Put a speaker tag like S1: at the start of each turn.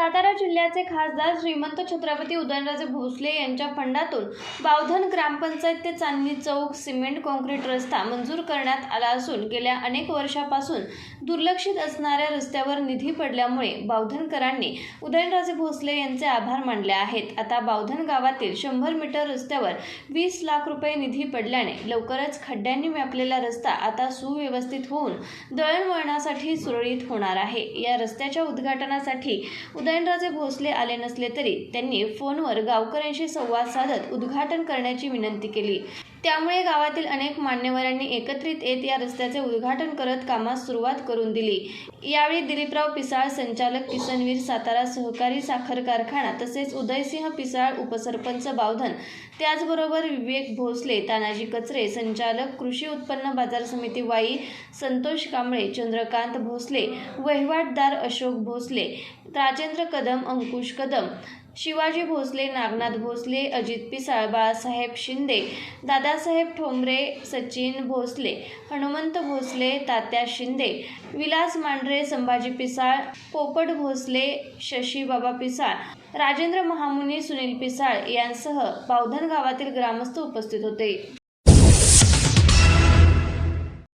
S1: सातारा जिल्ह्याचे खासदार श्रीमंत छत्रपती उदयनराजे भोसले यांच्या फंडातून बावधन ग्रामपंचायत ते चांदणी चौक सिमेंट कॉन्क्रीट रस्ता मंजूर करण्यात आला असून गेल्या अनेक वर्षापासून दुर्लक्षित असणाऱ्या रस्त्यावर निधी पडल्यामुळे बावधनकरांनी उदयनराजे भोसले यांचे आभार मानले आहेत. आता बावधन गावातील शंभर मीटर रस्त्यावर वीस लाख रुपये निधी पडल्याने लवकरच खड्ड्यांनी व्यापलेला रस्ता आता सुव्यवस्थित होऊन दळणवळणासाठी सुरळीत होणार आहे. या रस्त्याच्या उद्घाटनासाठी उदयनराजे भोसले आले नसले तरी त्यांनी फोनवर गावकऱ्यांशी संवाद साधत उद्घाटन करण्याची विनंती केली. त्यामुळे गावातील अनेक मान्यवरांनी एकत्रित येत या रस्त्याचे उद्घाटन करत कामास सुरुवात करून दिली. यावेळी दिलीपराव पिसाळ संचालक किसनवीर सातारा सहकारी साखर कारखाना तसेच उदयसिंह पिसाळ उपसरपंच बावधन त्याचबरोबर विवेक भोसले तानाजी कचरे संचालक कृषी उत्पन्न बाजार समिती वाई संतोष कांबळे चंद्रकांत भोसले वहिवाटदार अशोक भोसले राजेंद्र कदम अंकुश कदम शिवाजी भोसले नागनाथ भोसले अजित पिसाळ बाळासाहेब शिंदे दादासाहेब ठोंबरे सचिन भोसले हनुमंत भोसले तात्या शिंदे विलास मांढरे संभाजी पिसाळ पोपट भोसले शशीबाबा पिसाळ राजेंद्र महामुनी सुनील पिसाळ यांसह बावधन गावातील ग्रामस्थ उपस्थित होते.